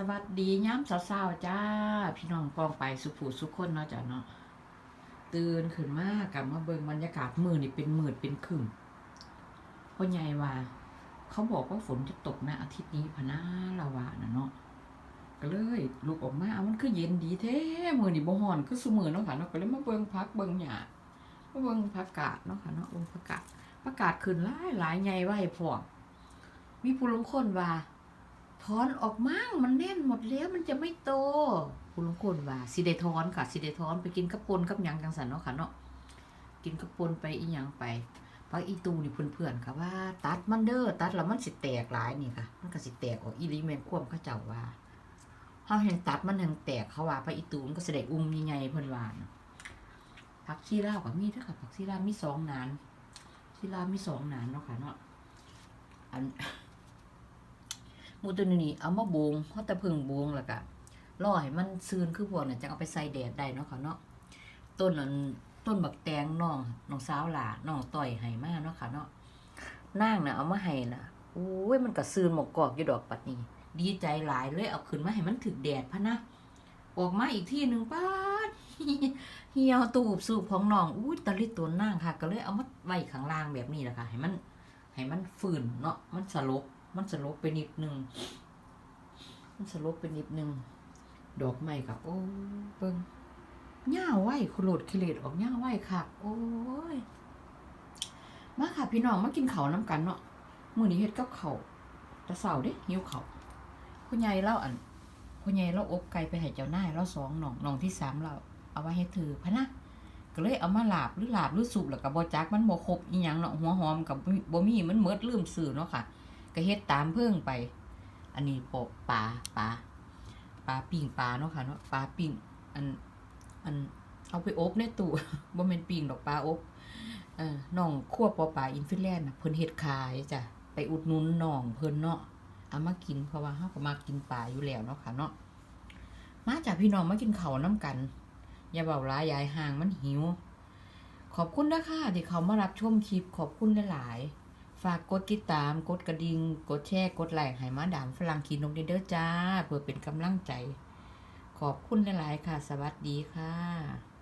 สวัสดีย้ำสาวๆจ้า พี่น้องปองไปสุผูสุขคนเนาะจ้ะเนาะตื่นขึ้นมากลับมาเบิงบรรยากาศมือนี่เป็นหมื่นเป็นครึ่งพ่อใหญ่ว่า เขาบอกว่าฝนจะตกนะอาทิตย์นี้พะนาละวานะเนาะก็เลยลุกออกมาเอามันคือเย็นดีแท้มือนี่บ่ฮ้อนคือซุมือเนาะค่ะเนาะก็เลยมาเบิงพักเบิงหญ้ามาเบิงผักกาดเนาะค่ะเนาะเบิงผักกาดผักกาดขึ้นหลายหลายใหญ่ไว้พร้อมมีผู้ลงคนว่า ถอนออกมั่งมันแน่นหมดแล้วมันจะไม่โต คุณลุงคนว่าสิได้ถอนค่ะสิได้ถอนไปกินกับปนกับหยังจังสันเนาะค่ะเนาะกินกับปนไปอีหยังไปพักอีตูนี่เพื่อนๆค่ะว่า ตัดมันเด้อตัดแล้วมันสิแตกหลายนี่ค่ะ มันก็สิแตกออกอีลีแมนควมเขาเจ้าว่าเฮาแห่งตัดมันแหงแตกเขาว่าพักอีตูมันก็สิได้อุ้มใหญ่ๆเพิ่อนว่านพักชีลาวก็มีเด้อค่ะผักชีลามีสองนานชีลามีสองนานเนาะค่ะเนาะอัน มูตัวนี้เอามาบงเพราะแต่พิ่งบงแล้วก็รอให้มันซืนคือพวกน่ะจะเอาไปใส่แดดได้เนาะค่ะเนาะต้นนั้นต้นบักแตงน้องน้องสาวหลาน้องต่อยให้มาเนาะค่ะเนาะนางน่ะเอามาให้น่ะโอ้ยมันก็ซืนหมกกอกอยู่ดอกปัดนี้ดีใจหลายเลยเอาขึ้นมาให้มันถึกแดดพะนะออกมาอีกที่หนึ่งป้าเหี่ยวตูบสูบของน้องอุ้ยตะลิตัวนางค่ะ ก็เลยเอามาไว้ข้างล่างแบบนี้แหละค่ะให้มันให้มันฝืนเนาะมันสลบ มันสลบไปนิดนึงมันสลบไปนิดนึงดอกไม้กับโอ้เบิ่งหญ้าไหวคุโลดคิเลดออกหญ้าไหวค่ะ โอ้ยมาค่ะพี่น้องมากินเขาน้ำกันเนาะมื้อนี้เฮ็ดกับเขาแต่เช้าเด้หิวข้าวพ่อใหญ่เล่าอันพ่อใหญ่เราอบไก่ไปให้เจ้านายเราสองน้องน้องที่สามเราเอาไว้ให้เธอพะนะก็เลยเอามาลาบหรือลาบหรือสุกแล้วก็บ่จักมันบ่ครบอีหยังเนาะหัวหอมกับบ่มีมันเมิดลืมซื้อเนาะค่ะ ก็เฮ็ดตามเพิ่งไป อันนี้ปกปลาปลาปลาปิ้งปลาเนาะค่ะเนาะปลาปิ้งอันอันเอาไปอบในตู้บ่แม่นปิ้งดอกปลาอบเออน้องคั่วปอปลาอินฟินแลนด์น่ะเพิ่นเฮ็ดขายจ้ะไปอุดหนุนน้องเพิ่นเนาะเอามากินเพราะว่าเฮาก็มากินปลาอยู่แล้วเนาะค่ะเนาะมาจากพี่น้องมากินข้าวนํกัน อย่าเบาร้ายยายห่างมันหิว ขอบคุณนะคะที่เขามารับชมคลิปขอบคุณหลายๆ ฝากกดติดตาม กดกระดิ่ง กดแชร์ กดไลค์ให้มาดามฝรั่งขีนกเด้อจ้า เพื่อเป็นกำลังใจ ขอบคุณหลาย ๆ ค่ะ สวัสดีค่ะ